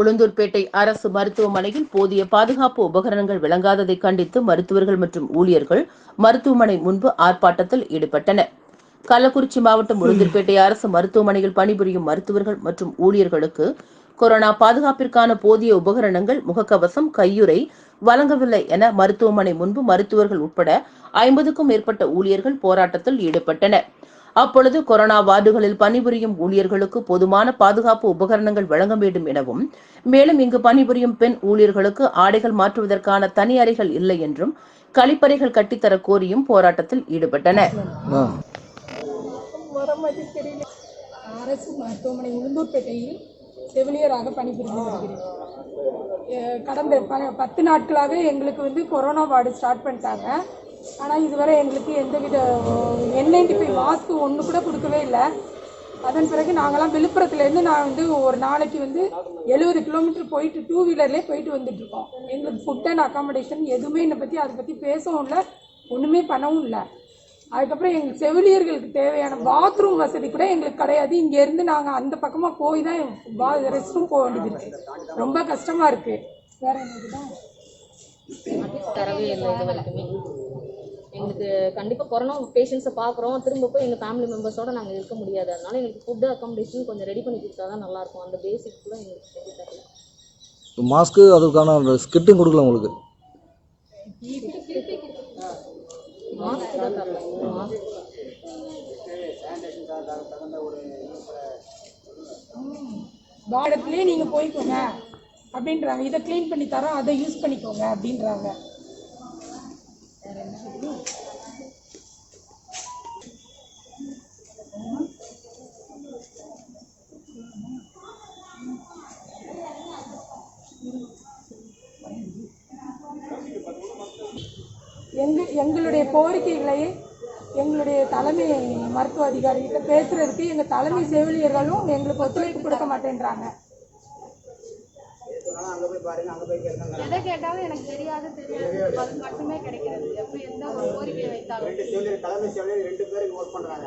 உளுந்தூர்பேட்டை அரசு மருத்துவமனையில் போதிய பாதுகாப்பு உபகரணங்கள் விளங்காததை கண்டித்து மருத்துவர்கள் மற்றும் ஊழியர்கள் மருத்துவமனை முன்பு ஆர்ப்பாட்டத்தில் ஈடுபட்டனர். கள்ளக்குறிச்சி மாவட்டம் உளுந்தூர்பேட்டை அரசு மருத்துவமனையில் பணிபுரியும் மருத்துவர்கள் மற்றும் ஊழியர்களுக்கு கொரோனா பாதுகாப்பிற்கான போதிய உபகரணங்கள் முகக்கவசம் கையுறை வழங்கவில்லை என மருத்துவமனை முன்பு மருத்துவர்கள் உட்பட ஐம்பதுக்கும் மேற்பட்ட ஊழியர்கள் போராட்டத்தில் ஈடுபட்டனர். அப்பொழுது கொரோனா வார்டுகளில் பணிபுரியும் ஊழியர்களுக்கு போதுமான பாதுகாப்பு உபகரணங்கள் வழங்க வேண்டும் எனவும் மேலும் இங்கு பணிபுரியும் பெண் ஊழியர்களுக்கு ஆடைகள் மாற்றுவதற்கான தனி அறைகள் இல்லை என்றும் கழிப்பறைகள் கட்டித்தரக் கோரியும் போராட்டத்தில் ஈடுபட்டனர் அரசு மருத்துவமனை உளுந்தூர்பேட்டையில் செவிலியராக பணிபுரிந்து வருகிறேன். கடந்த பத்து நாட்களாக எங்களுக்கு வந்து கொரோனா வார்டு ஸ்டார்ட் பண்ணிட்டாங்க. ஆனால் இதுவரை எங்களுக்கு எந்தவித என் நைன்டி ஃபைவ் மாஸ்க் ஒன்று கூட கொடுக்கவே இல்லை. அதன் பிறகு நாங்களாம் விழுப்புரத்துலேருந்து நான் வந்து ஒரு நாளைக்கு வந்து எழுபது கிலோமீட்டர் போயிட்டு டூ வீலர்லேயே போயிட்டு வந்துட்டு இருக்கோம். எங்களுக்கு ஃபுட் அண்ட் அக்காமடேஷன் எதுவுமே என்னை பற்றி அதை பற்றி பேசவும் இல்லை ஒன்றுமே பண்ணவும் இல்லை. அதுக்கப்புறம் எங்கள் செவிலியர்களுக்கு தேவையான பாத்ரூம் வசதி கூட எங்களுக்கு கிடையாது. இங்கேருந்து நாங்கள் அந்த பக்கமாக போய் தான் பா ரெஸ்ட் ரூம் போக வேண்டியது இருக்குது ரொம்ப கஷ்டமாக இருக்குது வேறு என்னதுதான் தரவே இல்லை இது வரைக்குமே எங்களுக்கு கண்டிப்பாக கொரோனா பேஷண்ட்ஸை பார்க்குறோம். திரும்ப போய் எங்கள் ஃபேமிலி மெம்பர்ஸோட நாங்கள் இருக்க முடியாது. அதனால எங்களுக்கு ஃபுட்டு அக்காமடேஷன் கொஞ்சம் ரெடி பண்ணி கொடுத்தா தான் நல்லாயிருக்கும் அந்த பேசிக் கூட எங்களுக்கு செஞ்சு தரல. மாஸ்க்கு அதுக்கான அந்த ஸ்கிட்டும் கொடுக்கல உங்களுக்கு? மாஸ்க் தான் தரல. மாஸ்க் வாடத்துலேயே நீங்கள் போய்க்கோங்க. அப்படின்றாங்க. இதை க்ளீன் பண்ணி தரோம். அதை யூஸ் பண்ணிக்கோங்க அப்படின்றாங்க. எங்க எங்களுடைய கோரிக்கைகளை எங்களுடைய தலைமை மருத்துவ அதிகாரிகிட்ட பேசுறதுக்கு எங்க தலைமை செவிலியர்களும் எங்களுக்கு ஒத்துழைப்பு கொடுக்க மாட்டேன்றாங்க. எதை கேட்டாலும் எனக்கு தெரியாது தெரியாது. அது மட்டுமே கிடைக்கிறது. எப்போ எந்த ஒரு கோரிக்கை வைத்தாலும். ரெண்டு தலைமை செவிலியர் ரெண்டு பேருக்கு ஒர்க் பண்ணுறாங்க